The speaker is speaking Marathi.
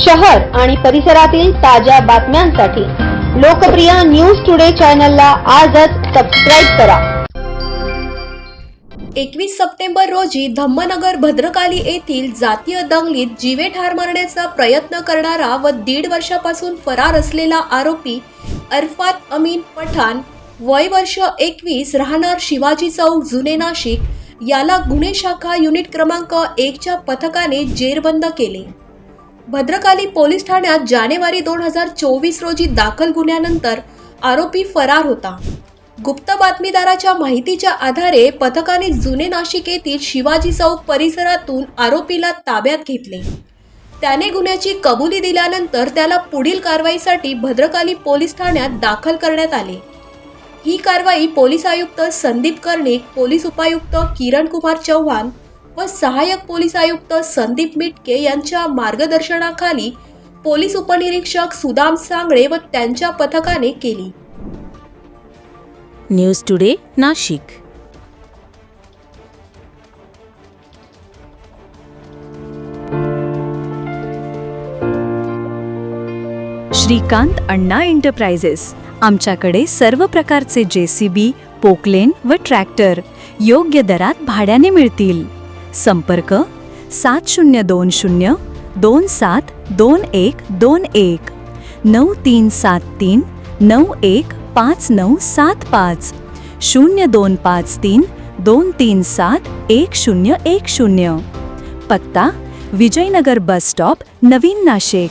शहर आणि परिसरातील ताज्या बातम्यांसाठी लोकप्रिय न्यूज टुडे चॅनलला आजच सबस्क्राईब करा. एकवीस सप्टेंबर रोजी धम्मनगर भद्रकाली येथील जातीय दंगलीत जीवे ठार मारण्याचा प्रयत्न करणारा व दीड वर्षापासून फरार असलेला आरोपी अरफात अमीन पठाण वय वर्ष एकवीस राहणार शिवाजी चौक जुने नाशिक याला गुन्हे शाखा युनिट क्रमांक एकच्या पथकाने जेरबंद केले. भद्रकाली पोलीस ठाण्यात जानेवारी दोन हजार चोवीस रोजी दाखल गुन्ह्यानंतर आरोपी फरार होता. गुप्त बातमीदाराच्या माहितीच्या आधारे पथकाने जुने नाशिक येथील शिवाजी चौक परिसरातून आरोपीला ताब्यात घेतले. त्याने गुन्ह्याची कबुली दिल्यानंतर त्याला पुढील कारवाईसाठी भद्रकाली पोलीस ठाण्यात दाखल करण्यात आले. ही कारवाई पोलीस आयुक्त संदीप कर्णिक पोलीस उपायुक्त किरण कुमार चव्हाण व सहाय्यक पोलीस आयुक्त संदीप मिटके यांच्या मार्गदर्शनाखाली पोलीस उपनिरीक्षक सुदाम सांगळे व त्यांच्या पथकाने केली. News today Nashik. Shrikant Anna enterprises आमच्याकडे सर्व प्रकारचे जे सी बी पोकलेन व ट्रॅक्टर. योग्य दरात भाड्याने मिळतील. संपर्क सात शून्य दोन शून्य दोन सात दोन एक दोन एक. नऊ तीन सात तीन नऊ एक पाच नऊ सात पाच. शून्य दोन पाच तीन दोन तीन सात एक शून्य एक शून्य. पत्ता विजयनगर बस स्टॉप नवीन नाशिक.